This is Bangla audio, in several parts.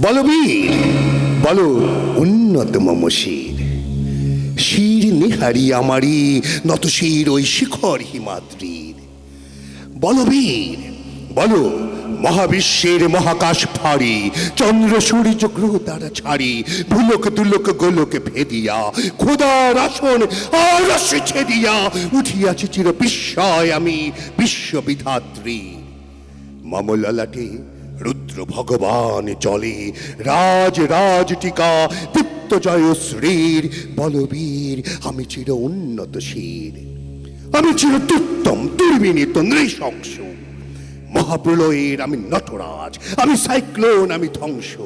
বলো বীর, বলো উন্নত মম শির। নিহারি আমারি, নত শির ওই শিখর হিমাদ্রির। বলো বলো মহাবিশ্বের মহাকাশ ফাড়ি, চন্দ্র সূর্য গ্রহ তারা ছাড়ি, ভুলক দুলক গোলক ভেদিয়া, খোদার আসন আর ছেদিয়া উঠিয়াছি চির বিস্ময় আমি বিশ্ববিধাত্রী। মামলালাটে রুদ্র ভগবান চলে, রাজ রাজ টিকা, দীপ্ত জয় শ্রীর, বলবীর, আমি চির উন্নত শির। আমি চির তুত্তম দুর্বিনীত, নৃশংস। মহাপ্রলয়ের আমি নটরাজ, আমি সাইক্লোন, আমি ধ্বংস।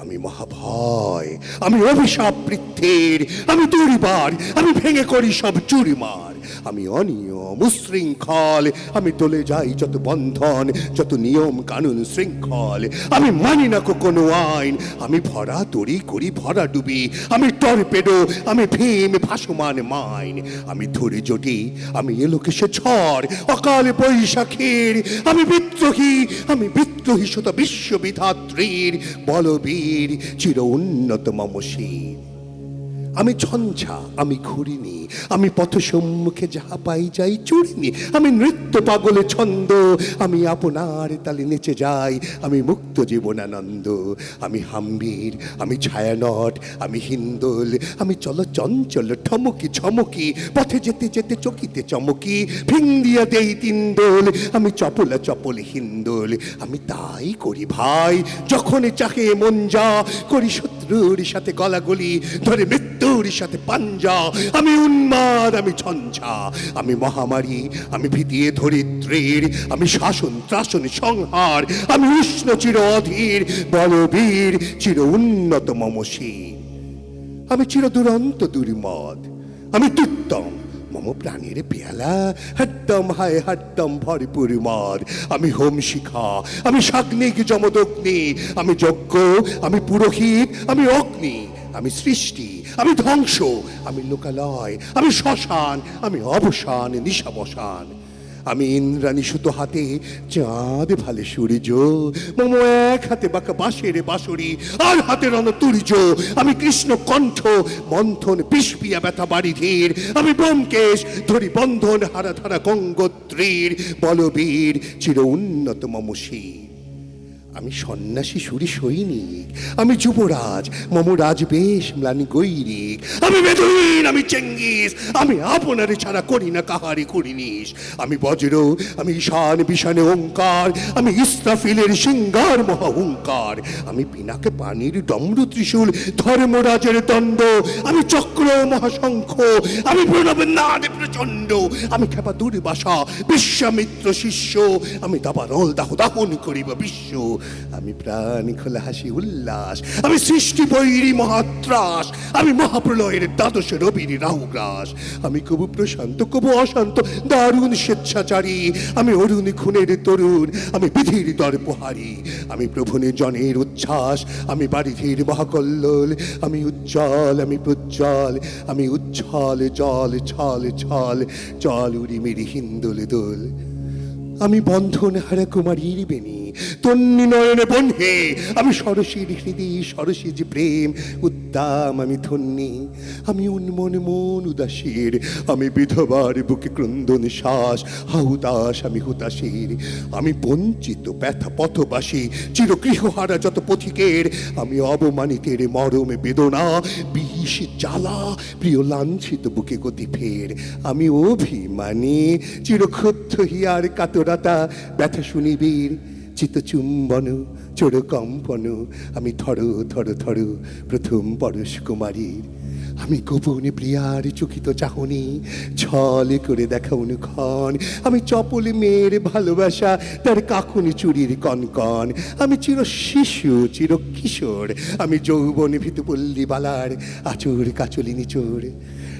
আমি মহাভয়, আমি অভিশাপ বৃত্তের, আমি দুরিবার, আমি ভেঙে করি সব চুরিমার। আমি অনিয়ম, উশৃঙ্খল, আমি তোলে যাই যত বন্ধন, যত নিয়ম কানুন শৃঙ্খল। আমি মানি না কোনো আইন, আমি ভরা তরি করি ভরা ডুবি। আমি টর্পেডো, আমি ভীম ভাসমান মাইন। আমি ধরে জটি, আমি এলোকেশে ঝড়, অকাল বৈশাখীর। আমি বিদ্রোহী আমি বিদ্রোহী শত বিশ্ববিধাত্রীর বলবীর। চির উন্নত মমশীর। আমি ঝঞ্ঝা, আমি ঘুরিনি আমি পথ সম্মুখে যাহা পাই যাই চুরিনি আমি নৃত্য পাগলে ছন্দ, আমি আপনার তালে নেচে যাই, আমি মুক্ত জীবনানন্দ, আমি হাম্বির, আমি ছায়ানট, আমি হিন্দোল, আমি চল চঞ্চল, ঠমকি ছমকি পথে যেতে যেতে চকিতে চমকি ভিন্দিয়া দেই তিন্দোল আমি চপলা চপল হিন্দোল, আমি তাই করি ভাই, যখনই চাহে মন যা, করি শত্রুর সাথে গলাগলি, ধরে মৃত্যুর সাথে পাঞ্জা, আমি উন্মাদ, আমি ঝঞ্ঝা, আমি মহামারী, আমি ভিতিয়ে ধরিত্রীর, আমি শাসন ত্রাসন সংহার, আমি উষ্ণ চির অধীর, বলবীর, চির উন্নত মমশীর আমি চির দুরন্ত দুর্মদ, আমি তুত্তম মম প্রাণীর পেয়ালা হট্টম হায় হট্টম ভরপুর মদ। আমি হোম শিখা আমি সাগ্নিক যমদগ্নি, আমি যজ্ঞ, আমি পুরোহিত, আমি অগ্নি। আমি সৃষ্টি, আমি ধ্বংস, আমি লোকালয়, আমি শ্মশান, আমি অবসান নিশাবসান আমি ইন্দ্রাণী সুতো হাতে, চাঁদ ভালে সূর্য, মম এক হাতে বাঁকা বাঁশের বাঁশরি, আর হাতে রণ তুর্য। আমি কৃষ্ণ কণ্ঠ, মন্থন পিসপিয়া ব্যথা বাড়ি ধীর। আমি ব্যোমকেশ ধরি বন্ধন হারা ধারা গঙ্গোত্রীর, বলবীর, চির উন্নত মম মমশীর। আমি সন্ন্যাসী সুরি সৈনিক, আমি যুবরাজ, মম রাজবেশ ম্লানি গৈরিক। আমি বেদুইন আমি চেঙ্গিস, আমি আপনারে ছাড়া করি না কাহারি করিনিস আমি বজ্র, আমি ঈশান বিষানে ওঙ্কার, আমি ইস্রাফিলের সিঙ্গার মহাহুঙ্কার আমি পিনাকে পানির ডমরু ত্রিশূল, ধর্মরাজের দণ্ড। আমি চক্র মহাশঙ্খ, আমি প্রণব নাদ প্রচণ্ড। আমি খেপা দুর্বাসা, বিশ্বামিত্র শিষ্য। আমি দাবানল দাহ দাহন করিব বিশ্ব। আমি প্রাণ খোলা হাসি উল্লাস, আমি সৃষ্টি বৈরী মহাত্রাস, আমি মহাপ্রলয়ের দ্বাদশ রবির রাহুগ্রাস, আমি কবু প্রশান্ত, কবু অশান্ত, দারুণ স্বেচ্ছাচারী, আমি অরুণ খুনের তরুণ, আমি বিধির দর্পহারী, আমি প্রভুনে জনের উচ্ছ্বাস, আমি বাড়িধির মহাকল্লোল, আমি উজ্জ্বল, আমি প্রজ্জ্বল, আমি উচ্ছল জল, ছল ছল, চল উড়ি মেরি হিন্দোল দোল। আমি বন্ধন হারা কুমারীর বেনি তন্নি নয়নে বন্ধে, আমি সরসীর হৃদয় যে প্রেম, উদ্দাম আমি ধন্যি, আমি উন্মন মন উদাসীর, আমি বিধবার বুকে ক্রন্দন শ্বাস হাহুতাস আমি হুতাশীর, আমি বঞ্চিত ব্যথা পথবাসী চিরগৃহহারা যত পথিকের, আমি অবমানিতের মরমে বেদনা, বিষ জ্বালা, প্রিয় লাঞ্ছিত বুকে গতি ফের, আমি অভিমানী চিরক্ষুদ্ধ হিয়ার কাতরাতা, ব্যথা শুনিবীর চিতচুম্বন চোর কম্পন আমি থর থর থর প্রথম পরশ কুমারীর আমি গোপনে প্রিয়ার চকিত চাহনি, ছল করে দেখা অনুক্ষণ। আমি চপলে মেয়ের ভালোবাসা, তার কাকুনি চুরির কনকন। আমি চির শিশু, চির কিশোর, আমি যৌবন ভীতু পল্লী বালার আচুর কাচলিনী চোর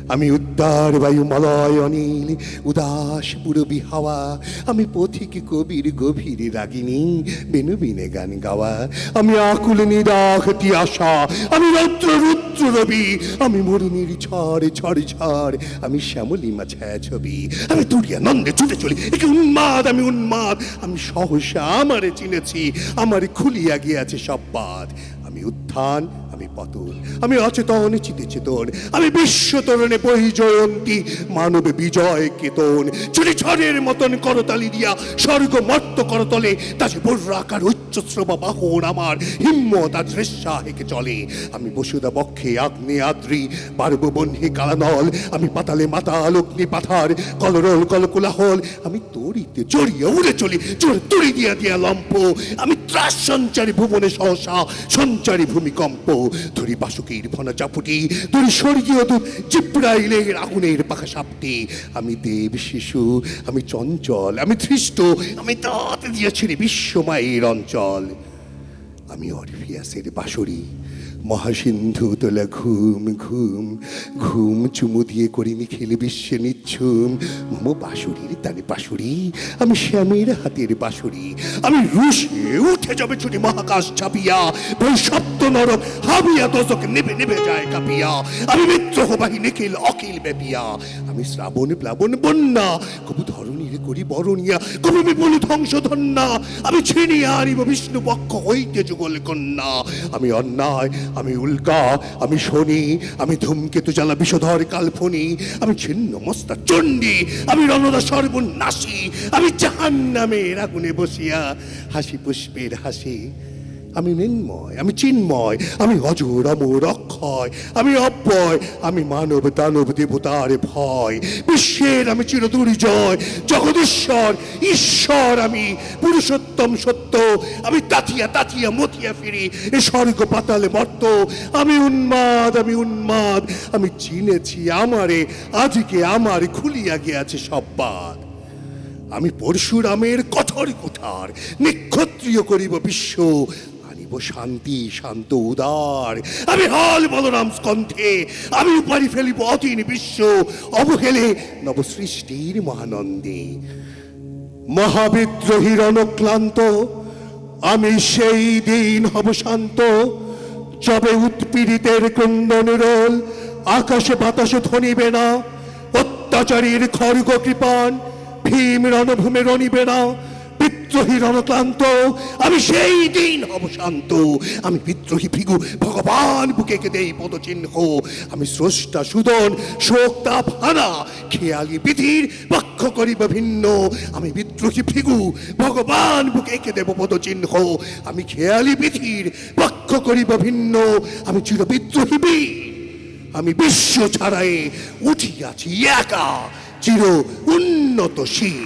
আমি উদ্দার বায়ু মলয় অনিল, উদাস পুরবি হাওয়া। আমি পথিক কবির গভীর রাগিনী বেনু বিনে গান গাওয়া। আমি আকুল নিদাহতি আশা। আমি রৌদ্র রুদ্র রবি, আমি মুরুনির ঝড় ঝড় ঝড়, আমি শ্যামলী মাছায় ছবি, আমি তুরিয়া নন্দে ছুটে চলি, একে উন্মাদ, আমি উন্মাদ, আমি সহসা আমারে চিনেছি, আমারে খুলিয়া গিয়াছে সব বাদ আমি উত্থান, আমি পতন, আমি অচেতন চিতে চেতন আমি বিশ্ব তরণে বহি জয়ন্তী মানব বিজয় কেতন চুরি ঝড়ের মতন করতালি দিয়া, স্বর্গ মর্ত করতলে তাছে বর্রাকার উচ্চশ্রবা বাহন আমার হিম্মত আজ রেশা হেকে চলে। আমি বসুদা বক্ষে আগ্নে আদ্রি পারব বহ্নে কালানল আমি পাতালে মাতাল অগ্নি পাথার কলরল কলকুলাহল, আমি তরিতে জড়িয়ে উড়ে চলি জোর তরি দিয়া দিয়া লম্প। আমি ত্রাস সঞ্চারী ভুবনে সহসা, সঞ্চারী ভূমিকম্প। ধরি বাসুকীর ফনা চাপুটি, ধরি স্বর্গীয় দূত জিব্রাইলের আগুনের পাখা সাপটি। আমি দেব শিশু, আমি চঞ্চল, আমি ধৃষ্ট, আমি দাঁত দিয়েছি বিশ্বমায়ের অঞ্চল। আমি অরফিয়াসের বাঁশরি মহাসিন্ধু তোলা ঘুম ঘুম ঘুম চুমু দিয়ে করি নিখিল বিশ্বে নিচ্ছুম। মম বাঁশুরির তানে বাঁশুরি, আমি শ্যামের হাতের বাঁশুরি। আমি রুশে উঠে যাবে ছুটি মহাকাশ ছাপিয়া বই সপ্ত নরক হাবিয়া দশক নেবে নেবে যায় কাঁপিয়া। আমি মিত্র বাহি নিখিল, অখিল ব্যাপিয়া। আমি শ্রাবণ, প্লাবন, বন্যা, কবু ধরণীর করি বরণিয়া, কবু বিপুল ধ্বংস ধন্যা আমি ছিনিয়া আনিব বিষ্ণু পক্ষ হইতে যুগল কন্যা। আমি অন্যায় আমি উল্কা, আমি শনি, আমি ধূমকেতু জ্বালা, বিষধর কালফনি আমি ছিন্ন মস্তা চণ্ডী, আমি রণদা সর্বনাশী, আমি জাহান নামের আগুনে বসিয়া হাসি পুষ্পের হাসি আমি মৃন্ময়, আমি চিন্ময়, আমি অজর অমর অক্ষয়, আমি অব্যয়, আমি মানব দানব দেবতার ভয়। বিশ্বের আমি চিরদুর্জয়, জগদীশ্বর, ঈশ্বর আমি, পুরুষোত্তম সত্য, আমি তাথিয়া তাথিয়া মতিয়া ফিরি, এ স্বর্গ পাতালে মর্ত, আমি উন্মাদ আমি উন্মাদ, আমি চিনেছি আমারে, আজকে আমার খুলিয়া গিয়াছে সব বাদ। আমি পরশুরামের কঠোর কুঠার, নিক্ষত্রিয় করিব বিশ্ব আনিব শান্তি, শান্ত, উদার। আমি হল বলরাম স্কন্ধে, আমি উপারি ফেলিব অতীন বিশ্ব, অবহেলে নবসৃষ্টির মহানন্দে। মহাবিদ্রোহীর অনক্লান্ত আমি সেই দিন হব শান্ত, যবে উৎপীড়িতের ক্রন্দন রোল আকাশে বাতাসে ধনিবে না, অত্যাচারীর খড়গ কৃপান ভীম রণভূমে রণিবে না বিদ্রোহী রণক্লান্ত, আমি সেই দিন হব শান্ত। আমি বিদ্রোহী ভৃগু, ভগবান বুকে কে দেই পদচিহ্ন। আমি স্রষ্টা সুদন শোক তাপ হানা খেয়ালি বিধির পক্ষ করিব ভিন্ন। আমি বিদ্রোহী ভৃগু, ভগবান বুকে এঁকে দেব পদচিহ্ন। আমি খেয়ালি বিধির পক্ষ করিব ভিন্ন। আমি চির বিদ্রোহী বীর। আমি বিশ্ব ছাড়াই উঠিয়াছি একা, চির উন্নত শীল